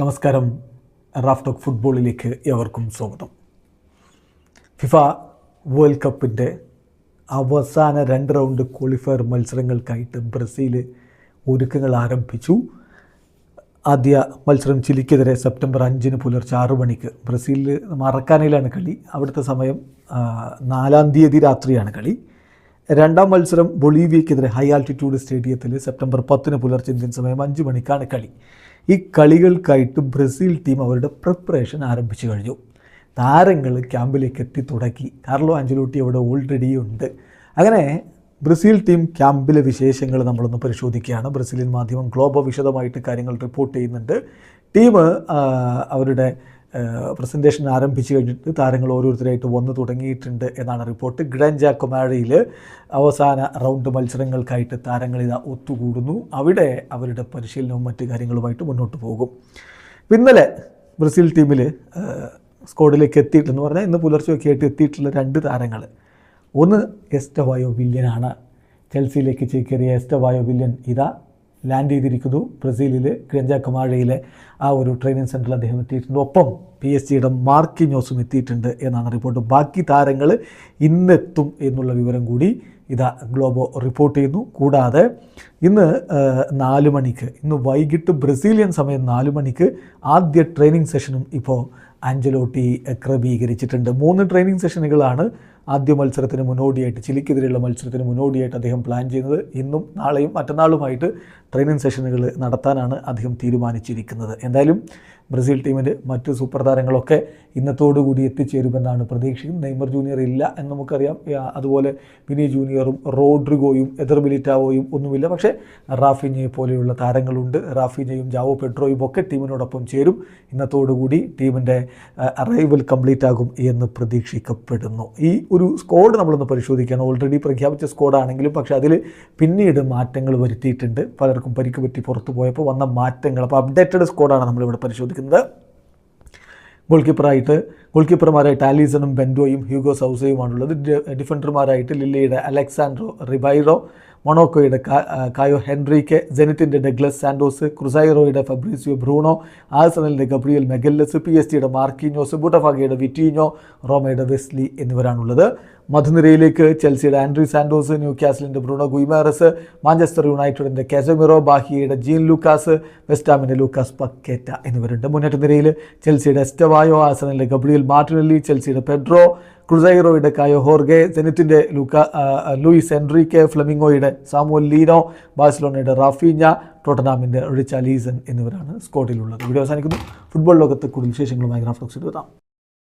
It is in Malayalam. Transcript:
നമസ്കാരം. റാഫ് ടോക്ക് ഫുട്ബോളിലേക്ക് എവർക്കും സ്വാഗതം. ഫിഫ വേൾഡ് കപ്പിന്റെ അവസാന രണ്ട് റൗണ്ട് ക്വാളിഫയർ മത്സരങ്ങൾക്കായിട്ട് ബ്രസീൽ ഒരുക്കങ്ങൾ ആരംഭിച്ചു. ആദ്യ മത്സരം ചിലിക്കെതിരെ സെപ്റ്റംബർ അഞ്ചിന് പുലർച്ചെ ആറു മണിക്ക് ബ്രസീലിൽ മറക്കാനയിലാണ് കളി. അവിടുത്തെ സമയം നാലാം തീയതി രാത്രിയാണ് കളി. രണ്ടാം മത്സരം ബൊളീവിയക്കെതിരെ ഹൈ ആൾട്ടിറ്റ്യൂഡ് സ്റ്റേഡിയത്തിൽ സെപ്റ്റംബർ പത്തിന് പുലർച്ചെ ഇന്ത്യൻ സമയം അഞ്ച് മണിക്കാണ് കളി. ഈ കളികൾക്കായിട്ട് ബ്രസീൽ ടീം അവരുടെ പ്രിപ്പറേഷൻ ആരംഭിച്ചു കഴിഞ്ഞു. താരങ്ങൾ ക്യാമ്പിലേക്ക് എത്തി തുടക്കി കാർലോ ആഞ്ചലോട്ടി അവിടെ ഓൾറെഡി ഉണ്ട്. അങ്ങനെ ബ്രസീൽ ടീം ക്യാമ്പിലെ വിശേഷങ്ങൾ നമ്മളൊന്ന് പരിശോധിക്കുകയാണ്. ബ്രസീലിയൻ മാധ്യമം ഗ്ലോബോ വിശദമായിട്ട് കാര്യങ്ങൾ റിപ്പോർട്ട് ചെയ്യുന്നുണ്ട്. ടീം അവരുടെ പ്രസന്റേഷൻ ആരംഭിച്ചു കഴിഞ്ഞിട്ട് താരങ്ങൾ ഓരോരുത്തരായിട്ട് വന്നു തുടങ്ങിയിട്ടുണ്ട് എന്നാണ് റിപ്പോർട്ട് ഗ്രൻജ കൊമാഴയിൽ അവസാന റൗണ്ട് മത്സരങ്ങൾക്കായിട്ട് താരങ്ങൾ ഇതാ ഒത്തുകൂടുന്നു. അവിടെ അവരുടെ പരിശീലനവും മറ്റു കാര്യങ്ങളുമായിട്ട് മുന്നോട്ട് പോകും. ഇന്നലെ ബ്രസീൽ ടീമിൽ സ്ക്വാഡിലേക്ക് എത്തിയിട്ടെന്ന് പറഞ്ഞാൽ ഇന്ന് പുലർച്ചെയൊക്കെ ആയിട്ട് എത്തിയിട്ടുള്ള രണ്ട് താരങ്ങൾ ഒന്ന് എസ്റ്റവായോ വില്യനാണ്. ചെൽസിയിലേക്ക് ചേക്കേറിയ എസ്റ്റവായോ വില്യൻ ഇതാ ലാൻഡ് ചെയ്തിരിക്കുന്നു. ബ്രസീലിൽ ഗ്രഞ്ചാക്കുമാഴയിലെ കമാഴയിലെ ആ ഒരു ട്രെയിനിങ് സെന്ററിൽ അദ്ദേഹം എത്തിയിട്ടുണ്ട്. ഒപ്പം പി എസ് ജിയുടെ മാർക്കിഞ്ഞോസും എത്തിയിട്ടുണ്ട് എന്നാണ് റിപ്പോർട്ട് ബാക്കി താരങ്ങൾ ഇന്നെത്തും എന്നുള്ള വിവരം കൂടി ഇതാ ഗ്ലോബോ റിപ്പോർട്ട് ചെയ്യുന്നു. കൂടാതെ ഇന്ന് നാല് മണിക്ക് ഇന്ന് വൈകിട്ട് ബ്രസീലിയൻ സമയം നാല് മണിക്ക് ആദ്യ ട്രെയിനിങ് സെഷനും ഇപ്പോൾ ആഞ്ചലോട്ടി ക്രമീകരിച്ചിട്ടുണ്ട്. മൂന്ന് ട്രെയിനിങ് സെഷനുകളാണ് ആദ്യ മത്സരത്തിന് മുന്നോടിയായിട്ട് ചിലിക്കെതിരെയുള്ള മത്സരത്തിന് മുന്നോടിയായിട്ട് അദ്ദേഹം പ്ലാൻ ചെയ്യുന്നത്. ഇന്നും നാളെയും മറ്റന്നാളുമായിട്ട് ട്രെയിനിങ് സെഷനുകൾ നടത്താനാണ് അദ്ദേഹം തീരുമാനിച്ചിരിക്കുന്നത്. എന്തായാലും ബ്രസീൽ ടീമിന്റെ മറ്റ് സൂപ്പർ താരങ്ങളൊക്കെ ഇന്നത്തോടുകൂടി എത്തിച്ചേരുമെന്നാണ് പ്രതീക്ഷിക്കുന്നത്. നെയ്മർ ജൂനിയർ ഇല്ല എന്ന് നമുക്കറിയാം. അതുപോലെ വിനി ജൂനിയറും റോഡ്രിഗോയും എദർ മിലിറ്റാവോയും ഒന്നുമില്ല. പക്ഷേ റാഫിഞ്ഞയെ പോലെയുള്ള താരങ്ങളുണ്ട്. റാഫിനെയും ജാവോ പെട്രോയും ഒക്കെ ടീമിനോടൊപ്പം ചേരും. ഇന്നത്തോടുകൂടി ടീമിന്റെ അറൈവൽ കംപ്ലീറ്റ് ആകും എന്ന് പ്രതീക്ഷിക്കപ്പെടുന്നു. ഈ ഒരു സ്കോഡ് നമ്മളൊന്ന് പരിശോധിക്കുകയാണ് ഓൾറെഡി പ്രഖ്യാപിച്ച സ്കോഡാണെങ്കിലും പക്ഷേ അതിൽ പിന്നീട് മാറ്റങ്ങൾ വരുത്തിയിട്ടുണ്ട്. പലർക്കും പരിക്ക് പറ്റി പുറത്തു പോയപ്പോൾ വന്ന മാറ്റങ്ങൾ. അപ്പോൾ അപ്ഡേറ്റഡ് സ്കോഡാണ് നമ്മളിവിടെ പരിശോധിക്കുന്നത്. ഗോൾ കീപ്പറായിട്ട് ഗോൾ കീപ്പർമാരായിട്ട് ആലീസണും ബെൻഡോയും ഹ്യൂഗോ സൗസയുമാണുള്ളത് ഡിഫൻഡർമാരായിട്ട് ലില്ലയുടെ അലക്സാൻഡ്രോ റിബൈറോ മൊണോക്കോയുടെ കായോ ഹെൻറിക്കെ ജെനിറ്റിന്റെ ഡഗ്ലസ് സാൻഡോസ് ക്രുസൈറോയുടെ ഫബ്രീസിയോ ബ്രൂണോ ആഴ്സണലിന്റെ ഗബ്രിയൽ മെഗല്ലസ് പി എസ് ടിയുടെ മാർക്കിനോസ് ബുട്ടഫാഗയുടെ വിറ്റീഞ്ഞോ റോമയുടെ വെസ്ലി എന്നിവരാണുള്ളത്. മധുനിരയിലേക്ക് ചെൽസിയുടെ ആൻഡ്രി സാൻഡോസ് ന്യൂ കാസലിന്റെ ബ്രൂണോ ഗുയിമാറസ് മാഞ്ചസ്റ്റർ യുണൈറ്റഡിന്റെ കാസമിറോ ബാഹിയയുടെ ജീൻ ലൂക്കാസ് വെസ്റ്റാമിന്റെ ലൂക്കാസ് പക്കേറ്റ എന്നിവരുണ്ട്. മുന്നേറ്റ നിരയിൽ ചെൽസിയുടെ എസ്റ്റവായോ ആസനലിന്റെ ഗബ്രിയൽ മാർട്ടിനെല്ലി ചെൽസിയുടെ പെഡ്രോ ക്രുസൈറോയുടെ കായോ ഹോർഗെ സെനറ്റിന്റെ ലൂക്ക ലൂയിസ് എൻറിക്കെ ഫ്ലമിംഗോയുടെ സാമുവൽ ലീനോ ബാഴ്സലോണയുടെ റാഫീഞ്ഞ ടോട്ടനാമിന്റെ റിച്ച ലീസൺ എന്നിവരാണ് സ്കോട്ടിലുള്ളത് വീഡിയോ അവസാനിക്കുന്നു. ഫുട്ബോൾ ലോകത്ത് കൂടുതൽ വിശേഷങ്ങളുമായി ഗ്രാഫ്റ്റോക്സ് എത്താം.